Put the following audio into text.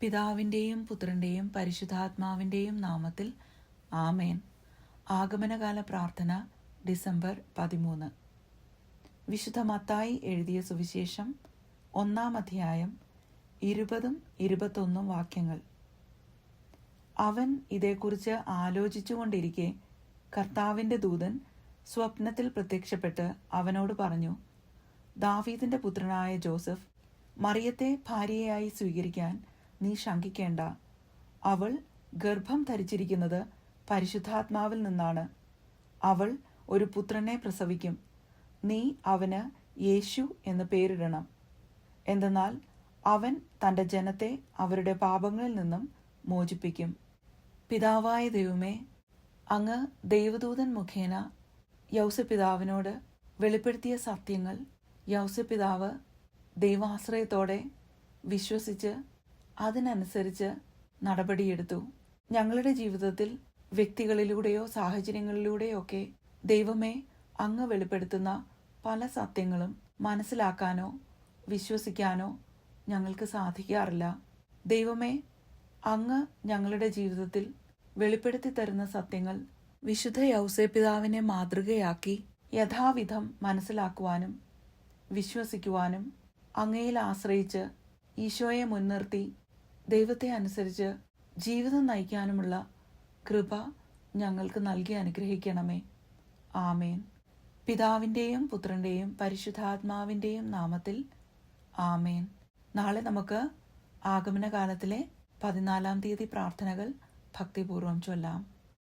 പിതാവിന്റെയും പുത്രന്റെയും പരിശുദ്ധാത്മാവിന്റെയും നാമത്തിൽ ആമേൻ. ആഗമനകാല പ്രാർത്ഥന ഡിസംബർ പതിമൂന്ന്. വിശുദ്ധ മത്തായി എഴുതിയ സുവിശേഷം ഒന്നാം അധ്യായം ഇരുപതും ഇരുപത്തൊന്നും വാക്യങ്ങൾ. അവൻ ഇതേക്കുറിച്ച് ആലോചിച്ചുകൊണ്ടിരിക്കെ കർത്താവിന്റെ ദൂതൻ സ്വപ്നത്തിൽ പ്രത്യക്ഷപ്പെട്ട് അവനോട് പറഞ്ഞു ദാവീദിന്റെ പുത്രനായ ജോസഫ് മറിയത്തെ ഭാര്യയായി സ്വീകരിക്കാൻ നീ ശങ്കിക്കേണ്ട. അവൾ ഗർഭം ധരിച്ചിരിക്കുന്നത് പരിശുദ്ധാത്മാവിൽ നിന്നാണ്. അവൾ ഒരു പുത്രനെ പ്രസവിക്കും. നീ അവന് യേശു എന്ന് പേരിടണം. എന്തെന്നാൽ അവൻ തന്റെ ജനത്തെ അവരുടെ പാപങ്ങളിൽ നിന്നും മോചിപ്പിക്കും. പിതാവായ ദൈവമേ അങ്ങ് ദൈവദൂതൻ മുഖേന യൗസപിതാവിനോട് വെളിപ്പെടുത്തിയ സത്യങ്ങൾ യൗസപിതാവ് ദൈവാശ്രയത്തോടെ വിശ്വസിച്ച് അതിനനുസരിച്ച് നടപടിയെടുത്തു. ഞങ്ങളുടെ ജീവിതത്തിൽ വ്യക്തികളിലൂടെയോ സാഹചര്യങ്ങളിലൂടെയോ ഒക്കെ ദൈവമേ അങ്ങ് വെളിപ്പെടുത്തുന്ന പല സത്യങ്ങളും മനസ്സിലാക്കാനോ വിശ്വസിക്കാനോ ഞങ്ങൾക്ക് സാധിക്കാറില്ല. ദൈവമേ അങ്ങ് ഞങ്ങളുടെ ജീവിതത്തിൽ വെളിപ്പെടുത്തി തരുന്ന സത്യങ്ങൾ വിശുദ്ധ യൗസേപിതാവിനെ മാതൃകയാക്കി യഥാവിധം മനസ്സിലാക്കുവാനും വിശ്വസിക്കുവാനും അങ്ങയിൽ ആശ്രയിച്ച് ഈശോയെ മുൻനിർത്തി ദൈവത്തെ അനുസരിച്ച് ജീവിതം നയിക്കാനുമുള്ള കൃപ ഞങ്ങൾക്ക് നൽകി അനുഗ്രഹിക്കണമേ. ആമേൻ. പിതാവിന്റെയും പുത്രന്റെയും പരിശുദ്ധാത്മാവിന്റെയും നാമത്തിൽ ആമേൻ. നാളെ നമുക്ക് ആഗമനകാലത്തിലെ പതിനാലാം തീയതി പ്രാർത്ഥനകൾ ഭക്തിപൂർവം ചൊല്ലാം.